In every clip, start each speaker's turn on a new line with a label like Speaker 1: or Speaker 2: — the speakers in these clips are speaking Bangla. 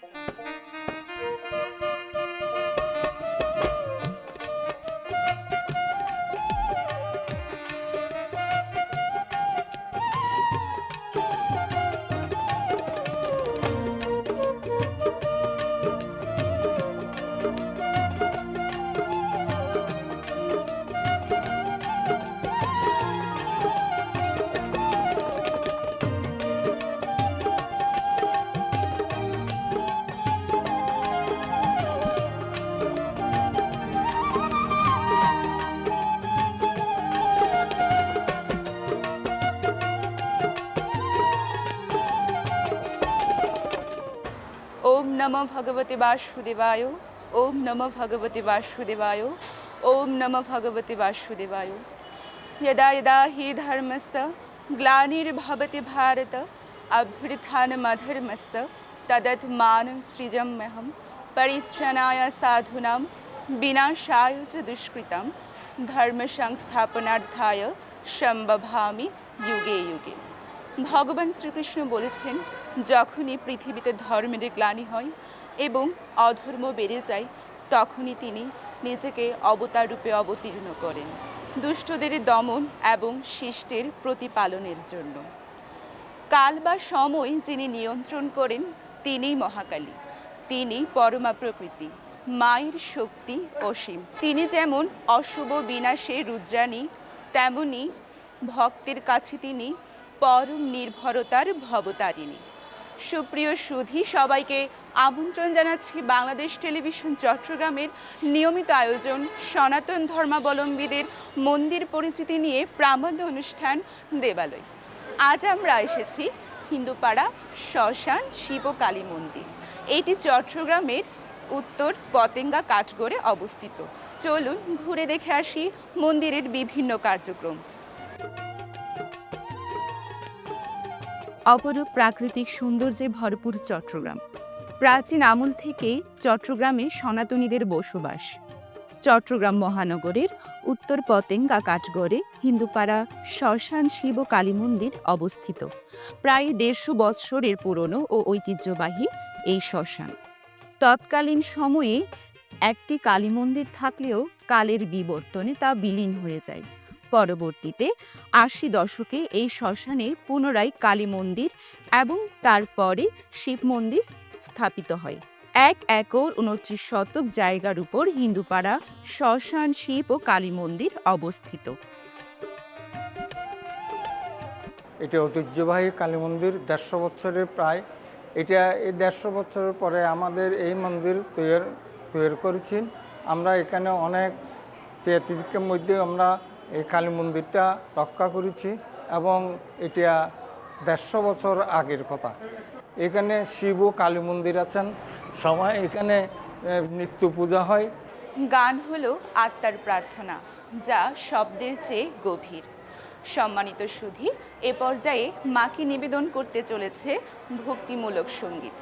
Speaker 1: Thank you. ওম নম ভগবতে বাসুদেবায় ওম নম ভগবতে বাসুদেবায় ওম নম ভগবতে বাসুদেবায় यदा यदा हि धर्मस्य ग्लानिर्भवति भारत अभ्युत्थानमधर्मस्य तदत्मानं सृजम्यहं परित्रणाय साधूनां विनाशाय च दुष्कृतं ধর্মসংস্থাপনার্থায় সম্ভবামি যুগে যুগে ভগবান শ্রীকৃষ্ণ বলেছেন যখনই পৃথিবীতে ধর্মের গ্লানি হয় এবং অধর্ম বেড়ে যায়, তখনই তিনি নিজেকে অবতার রূপে অবতীর্ণ করেন, দুষ্টদের দমন এবং শিষ্টের প্রতিপালনের জন্য। কাল বা সময় যিনি নিয়ন্ত্রণ করেন, তিনিই মহাকালী। তিনি পরমা প্রকৃতি, মায়ের শক্তি অসীম। তিনি যেমন অশুভ বিনাশে রুদ্রাণী, তেমনি ভক্তের কাছে তিনি পরম নির্ভরতার ভবতারিণী। সুপ্রিয় সুধী, সবাইকে আমন্ত্রণ জানাচ্ছি বাংলাদেশ টেলিভিশন চট্টগ্রামের নিয়মিত আয়োজন সনাতন ধর্মাবলম্বীদের মন্দির পরিচিতি নিয়ে প্রাবন্ধ অনুষ্ঠান দেবালয়। আজ আমরা এসেছি হিন্দুপাড়া শ্মশান শিব কালী মন্দির। এটি চট্টগ্রামের উত্তর পতেঙ্গা কাঠগড়ে অবস্থিত। চলুন ঘুরে দেখে আসি মন্দিরের বিভিন্ন কার্যক্রম। অপরূপ প্রাকৃতিক সৌন্দর্যে ভরপুর চট্টগ্রাম। প্রাচীন আমল থেকে চট্টগ্রামে সনাতনীদের বসবাস। চট্টগ্রাম মহানগরের উত্তর পতেঙ্গা কাঠগড়ে হিন্দুপাড়া শ্মশান শিব কালী মন্দির অবস্থিত। প্রায় দেড়শো বৎসরের পুরনো ও ঐতিহ্যবাহী এই শ্মশান। তৎকালীন সময়ে একটি কালী মন্দির থাকলেও কালের বিবর্তনে তা বিলীন হয়ে যায়। পরবর্তীতে আশি দশকে এই শ্মশানে পুনরায় কালী মন্দির এবং তারপরে শিব মন্দির স্থাপিত হয়। এক একর উনত্রিশ শতক জায়গার উপর হিন্দুপাড়া, শ্মশান, শিব ও কালী মন্দির অবস্থিত।
Speaker 2: এটা ঐতিহ্যবাহী কালী মন্দির, দেড়শো বছরের প্রায়। এটা এই দেড়শো বছরের পরে আমাদের এই মন্দির তৈরি তৈরি করেছি। আমরা এখানে অনেক তিয়াতিকের মধ্যে আমরা এই কালী মন্দিরটা রক্ষা করেছি এবং এটা দেড়শো বছর আগের কথা। এখানে শিব ও কালী মন্দির আছেন। সবাই এখানে নিত্য পূজা হয়।
Speaker 1: গান হলো আত্মার প্রার্থনা, যা শব্দের চেয়ে গভীর। সম্মানিত সুধী, এ পর্যায়ে মাকে নিবেদন করতে চলেছে ভক্তিমূলক সংগীত।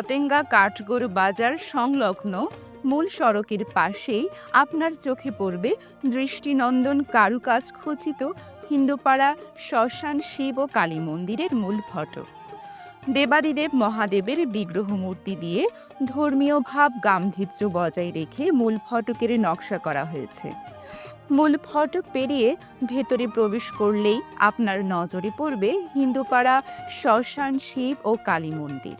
Speaker 1: পতেঙ্গা কাঠগড় বাজার সংলগ্ন মূল সড়কের পাশেই আপনার চোখে পড়বে দৃষ্টিনন্দন কারুকাজ খচিত হিন্দুপাড়া শ্মশান শিব ও কালী মন্দিরের মূল ফটক দেবাদিদেব মহাদেবের বিগ্রহ মূর্তি দিয়ে ধর্মীয় ভাব গাম্ভীর্য বজায় রেখে মূল ফটকের নকশা করা হয়েছে। মূল ফটক পেরিয়ে ভেতরে প্রবেশ করলেই আপনার নজরে পড়বে হিন্দুপাড়া শ্মশান শিব ও কালী মন্দির।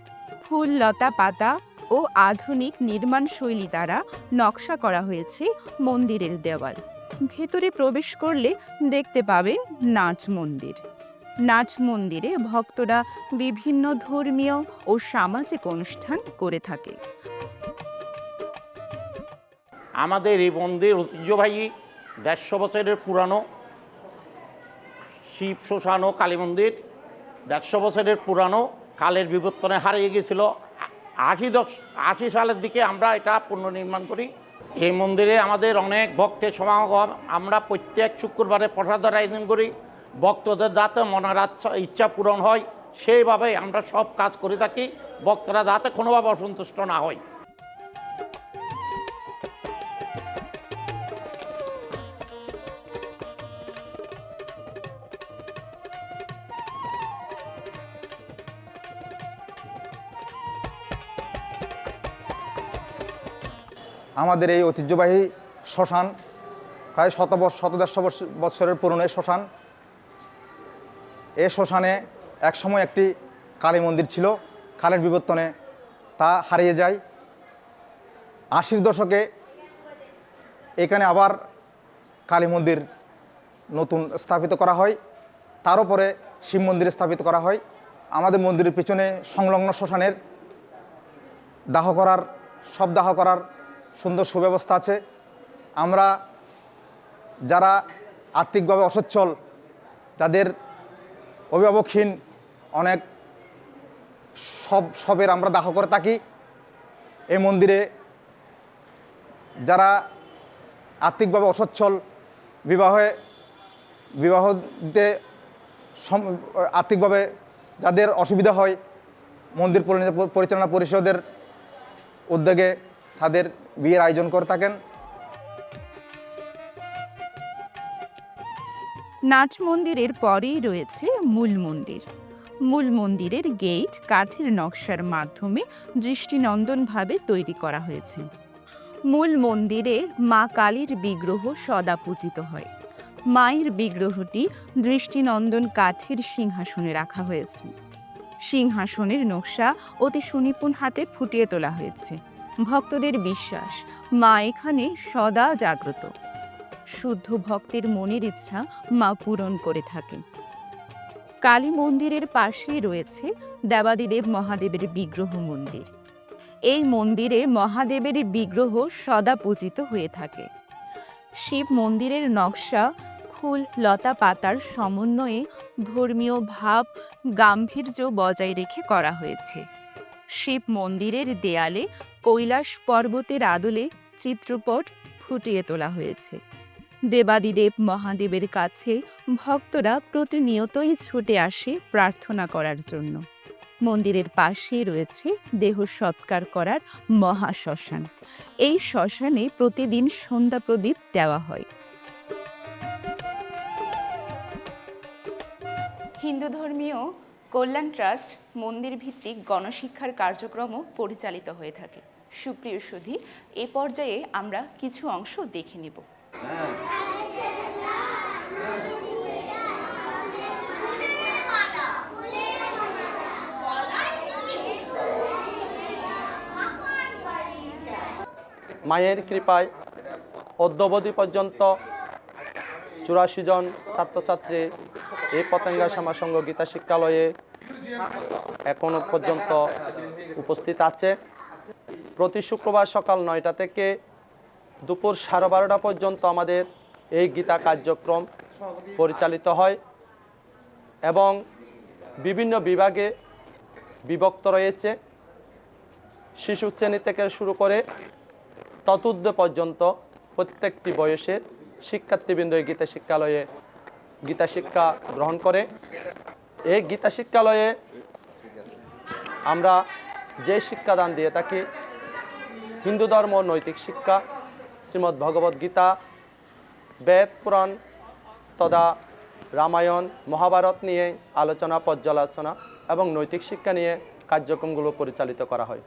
Speaker 1: ফুল লতা পাতা ও আধুনিক নির্মাণ শৈলী দ্বারা নকশা করা হয়েছে মন্দিরের দেওয়াল। ভেতরে প্রবেশ করলে দেখতে পাবে নাচ মন্দির। নাচ মন্দিরে ভক্তরা বিভিন্ন ধর্মীয় ও সামাজিক অনুষ্ঠান করে থাকে।
Speaker 3: আমাদের এই মন্দির ঐতিহ্যবাহী দেড়শো বছরের পুরানো শিব ও কালী মন্দির, দেড়শো বছরের পুরানো কালের বিবর্তনে হারিয়ে গেছিল। আশি দশ, আশি সালের দিকে আমরা এটা পুনর্নির্মাণ করি। এই মন্দিরে আমাদের অনেক ভক্তের সমাগম। আমরা প্রত্যেক শুক্রবারে প্রসাদের আয়োজন করি। ভক্তদের দাঁতে মনের আচ্ছা ইচ্ছা পূরণ হয় সেইভাবে আমরা সব কাজ করে থাকি। ভক্তরা দাঁতে কোনোভাবে অসন্তুষ্ট না হয়।
Speaker 4: আমাদের এই ঐতিহ্যবাহী শ্মশান, প্রায় শত শত দেড়শো বৎসরের পুরনো এই শ্মশান। এই শ্মশানে একসময় একটি কালী মন্দির ছিল। কালের বিবর্তনে তা হারিয়ে যায়। আশির দশকে এখানে আবার কালী মন্দির নতুন স্থাপিত করা হয়। তার উপরে শিব মন্দির স্থাপিত করা হয়। আমাদের মন্দিরের পিছনে সংলগ্ন শ্মশানের দাহ করার, সব দাহ করার সুন্দর সুব্যবস্থা আছে। আমরা যারা আর্থিকভাবে অসচ্ছল তাদের অভিভাবকহীন অনেক সব, সবের আমরা দাহ করে থাকি। এই মন্দিরে যারা আর্থিকভাবে অসচ্ছল, বিবাহে, বিবাহ দিতে আর্থিকভাবে যাদের অসুবিধা হয়, মন্দির পরিচালনা পরিষদের উদ্যোগে তাদের বিয়ের আয়োজন করে থাকেন।
Speaker 1: নাচ মন্দিরের পরেই রয়েছে মূল মন্দির। মূল মন্দিরের গেট কাঠের নকশার মাধ্যমে দৃষ্টিনন্দনভাবে তৈরি করা হয়েছে। মূল মন্দিরে মা কালীর বিগ্রহ সদা পূজিত হয়। মায়ের বিগ্রহটি দৃষ্টিনন্দন কাঠের সিংহাসনে রাখা হয়েছে। সিংহাসনের নকশা অতি সুনিপুণ হাতে ফুটিয়ে তোলা হয়েছে। ভক্তদের বিশ্বাস, মা এখানে সদা জাগ্রত। শুদ্ধ ভক্তের মনের ইচ্ছা মা পূরণ করে থাকেন। কালী মন্দিরের পাশেই রয়েছে দেবাদিদেব মহাদেবের বিগ্রহ মন্দির। এই মন্দিরে মহাদেবের বিগ্রহ সদা পূজিত হয়ে থাকে। শিব মন্দিরের নকশা, ফুল, লতা, পাতার সমন্বয়ে ধর্মীয় ভাব, গাম্ভীর্য বজায় রেখে করা হয়েছে। শিব মন্দিরের দেয়ালে কৈলাস পর্বতের আদলে চিত্রপট ফুটিয়ে তোলা হয়েছে। দেবাদিদেব মহাদেবের কাছে ভক্তরা প্রতিনিয়তই ছুটে আসে প্রার্থনা করার জন্য। মন্দিরের পাশে রয়েছে দেহ সৎকার করার মহাশ্মশান এই শ্মশানে প্রতিদিন সন্ধ্যা প্রদীপ দেওয়া হয়। হিন্দু ধর্মীয় কল্যাণ ট্রাস্ট মন্দির ভিত্তিক গণশিক্ষার কার্যক্রমও পরিচালিত হয়ে থাকে। সুপ্রিয় সুধী, এ পর্যায়ে আমরা কিছু অংশ দেখে নেব।
Speaker 5: মায়ের কৃপায় অদ্যবধি পর্যন্ত চুরাশি জন ছাত্রছাত্রী এই পতেঙ্গা শ্যামা সংঘ গীতা শিক্ষালয়ে এখনও পর্যন্ত উপস্থিত আছে। প্রতি শুক্রবার সকাল নয়টা থেকে দুপুর সাড়ে বারোটা পর্যন্ত আমাদের এই গীতা কার্যক্রম পরিচালিত হয় এবং বিভিন্ন বিভাগে বিভক্ত রয়েছে। শিশু শ্রেণি থেকে শুরু করে চতুর্থ পর্যন্ত প্রত্যেকটি বয়সের শিক্ষার্থীবৃন্দ এই গীতা শিক্ষালয়ে গীতা শিক্ষা গ্রহণ করে। এই গীতা শিক্ষালয়ে আমরা যে শিক্ষাদান দিয়ে থাকি, হিন্দু ধর্ম, নৈতিক শিক্ষা শ্রীমৎ ভগবদ গীতা, বেদ, পুরাণ তদা রামায়ণ, মহাভারত নিয়ে আলোচনা, পর্যালোচনা এবং নৈতিক শিক্ষা নিয়ে কার্যক্রমগুলো পরিচালিত করা হয়।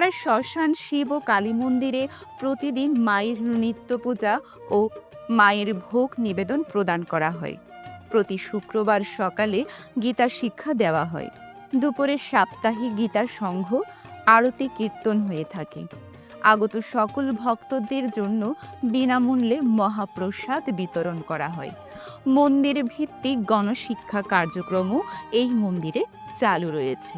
Speaker 1: হিন্দুপাড়ার শ্মশান শিব ও কালী মন্দিরে প্রতিদিন মায়ের নিত্য পূজা ও মায়ের ভোগ নিবেদন প্রদান করা হয়। প্রতি শুক্রবার সকালে গীতা শিক্ষা দেওয়া হয়। দুপুরে সাপ্তাহিক গীতা সংঘ, আরতি কীর্তন হয়ে থাকে। আগত সকল ভক্তদের জন্য বিনামূল্যে মহাপ্রসাদ বিতরণ করা হয়। মন্দির ভিত্তিক গণশিক্ষা কার্যক্রমও এই মন্দিরে চালু রয়েছে।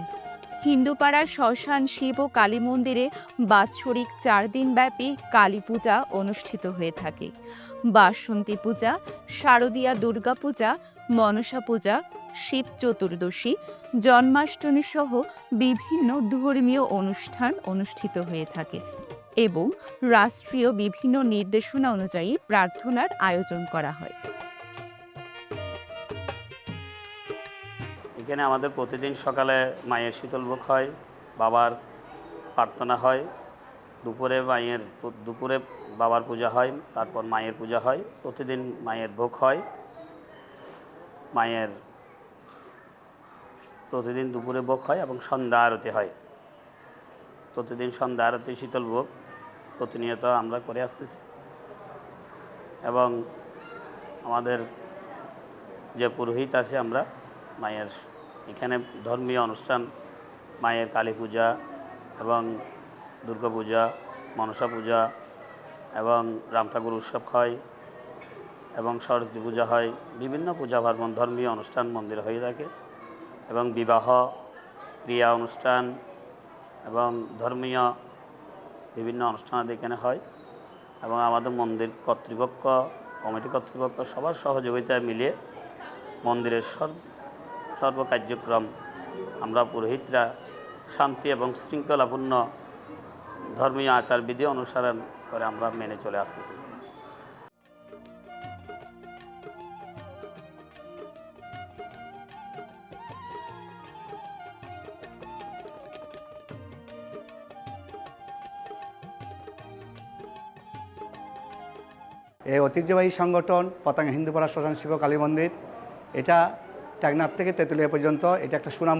Speaker 1: হিন্দুপাড়ার শ্মশান শিব ও কালী মন্দিরে বাৎসরিক চার দিনব্যাপী কালী পূজা অনুষ্ঠিত হয়ে থাকে। বাসন্তী পূজা, শারদীয়া দুর্গা পূজা, মনসা পূজা, শিব চতুর্দশী, জন্মাষ্টমী সহ বিভিন্ন ধর্মীয় অনুষ্ঠান অনুষ্ঠিত হয়ে থাকে এবং রাষ্ট্রীয় বিভিন্ন নির্দেশনা অনুযায়ী প্রার্থনার আয়োজন করা হয়।
Speaker 6: এখানে আমাদের প্রতিদিন সকালে মায়ের শীতল শীতলভোগ হয়, বাবার প্রার্থনা হয়, দুপুরে মায়ের দুপুরে বাবার পূজা হয়, তারপর মায়ের পূজা হয়, প্রতিদিন মায়ের ভোগ হয়। মায়ের প্রতিদিন দুপুরে ভোগ হয় এবং সন্ধ্যা আরতি হয়। প্রতিদিন সন্ধ্যা আরতি, শীতল ভোগ প্রতিনিয়ত আমরা করে আসতেছি। এবং আমাদের যে পুরোহিত আছে আমরা মায়ের এখানে ধর্মীয় অনুষ্ঠান, মায়ের কালী পূজা এবং দুর্গা পূজা, মনসা পূজা এবং রাম ঠাকুর উৎসব হয় এবং সরস্বতী পূজা হয়। বিভিন্ন পূজা পার্বণ ধর্মীয় অনুষ্ঠান মন্দিরে হয়ে থাকে এবং বিবাহ, ক্রিয়া অনুষ্ঠান এবং ধর্মীয় বিভিন্ন অনুষ্ঠান এখানে হয় এবং আমাদের মন্দির কর্তৃপক্ষ, কমিটি কর্তৃপক্ষ সবার সহযোগিতায় মিলিয়ে মন্দিরের সর্ব সর্ব কার্যক্রম আমরা পুরোহিতরা শান্তি এবং শৃঙ্খলাপূর্ণ ধর্মীয় আচার বিধি অনুসরণ করে আমরা মেনে চলে আসতেছি।
Speaker 7: এই ঐতিহ্যবাহী সংগঠন পতাঙ্গা হিন্দুপাড়া শ্মশান শিব কালী মন্দির, এটা টেকনাফ থেকে তেঁতুলিয়া পর্যন্ত এটা একটা সুনাম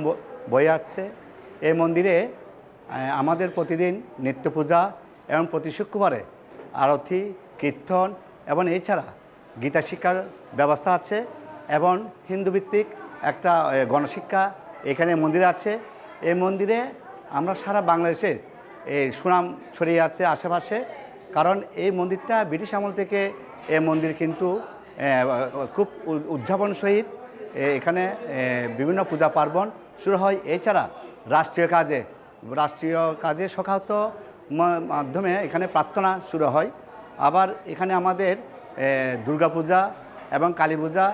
Speaker 7: বয়ে আসছে। এই মন্দিরে আমাদের প্রতিদিন নিত্য পূজা এবং প্রতি শুক্রবারে আরতি, কীর্তন এবং এছাড়া গীতা শিক্ষার ব্যবস্থা আছে এবং হিন্দুভিত্তিক একটা গণশিক্ষা এখানে মন্দির আছে। এই মন্দিরে আমরা সারা বাংলাদেশের এই সুনাম ছড়িয়ে আছে আশেপাশে। কারণ এই মন্দিরটা ব্রিটিশ আমল থেকে এই মন্দির কিন্তু খুব উদযাপন সহিত এখানে বিভিন্ন পূজা পার্বণ শুরু হয়। এছাড়া রাষ্ট্রীয় কাজে রাষ্ট্রীয় কাজে সখাহত মাধ্যমে এখানে প্রার্থনা শুরু হয়। আবার এখানে আমাদের দুর্গাপূজা এবং কালী পূজা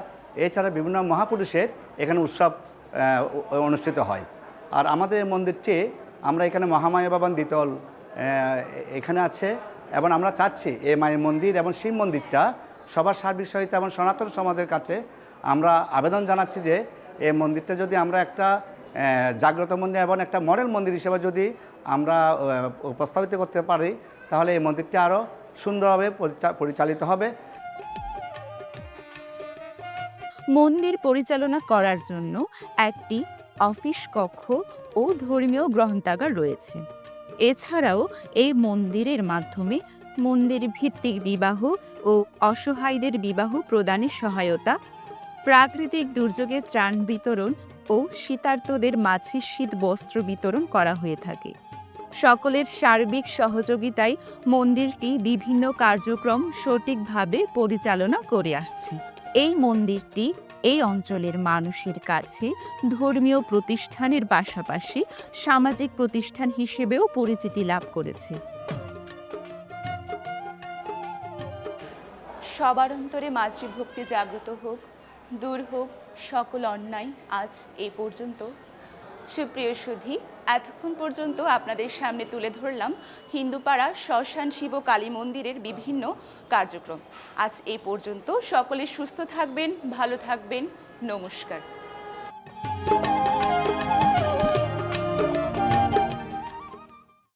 Speaker 7: এছাড়া বিভিন্ন মহাপুরুষের এখানে উৎসব অনুষ্ঠিত হয়। আর আমাদের মন্দিরটি, আমরা এখানে মহামায়া বাবান দ্বিতল এখানে আছে এবং আমরা চাচ্ছি, এ মায়ের মন্দির এবং শিব মন্দিরটা সবার সার্বিক সহিত এবং সনাতন সমাজের কাছে আমরা আবেদন জানাচ্ছি যে এই মন্দিরটা যদি আমরা একটা জাগ্রত মন্দির এবং একটা মডেল মন্দির হিসেবে যদি আমরা উপস্থাপিত করতে পারি, তাহলে এই মন্দিরটি আরও সুন্দরভাবে পরিচা- পরিচালিত হবে।
Speaker 1: মন্দির পরিচালনা করার জন্য একটি অফিস কক্ষ ও ধর্মীয় গ্রন্থাগার রয়েছে। এছাড়াও এই মন্দিরের মাধ্যমে মন্দির ভিত্তিক বিবাহ ও অসহায়দের বিবাহ প্রদানের সহায়তা প্রাকৃতিক দুর্যোগে ত্রাণ বিতরণ ও শীতার্তদের মাঝে শীত বস্ত্র বিতরণ করা হয়ে থাকে। সকলের সার্বিক সহযোগিতায় মন্দিরটি বিভিন্ন কার্যক্রম সঠিকভাবে পরিচালনা করে আসছে। এই মন্দিরটি এই অঞ্চলের মানুষের কাছে ধর্মীয় প্রতিষ্ঠানের পাশাপাশি সামাজিক প্রতিষ্ঠান হিসেবেও পরিচিতি লাভ করেছে। সবার অন্তরে মাতৃভক্তি জাগ্রত হোক। দূর হোক, সকল অন্যায় আজ এ পর্যন্ত। সুপ্রিয় সুধি, এতক্ষণ পর্যন্ত আপনাদের সামনে তুলে ধরলাম হিন্দুপাড়া শ্মশান শিব কালী মন্দিরের বিভিন্ন কার্যক্রম। আজ এ পর্যন্ত সকলে সুস্থ থাকবেন, ভালো থাকবেন, নমস্কার।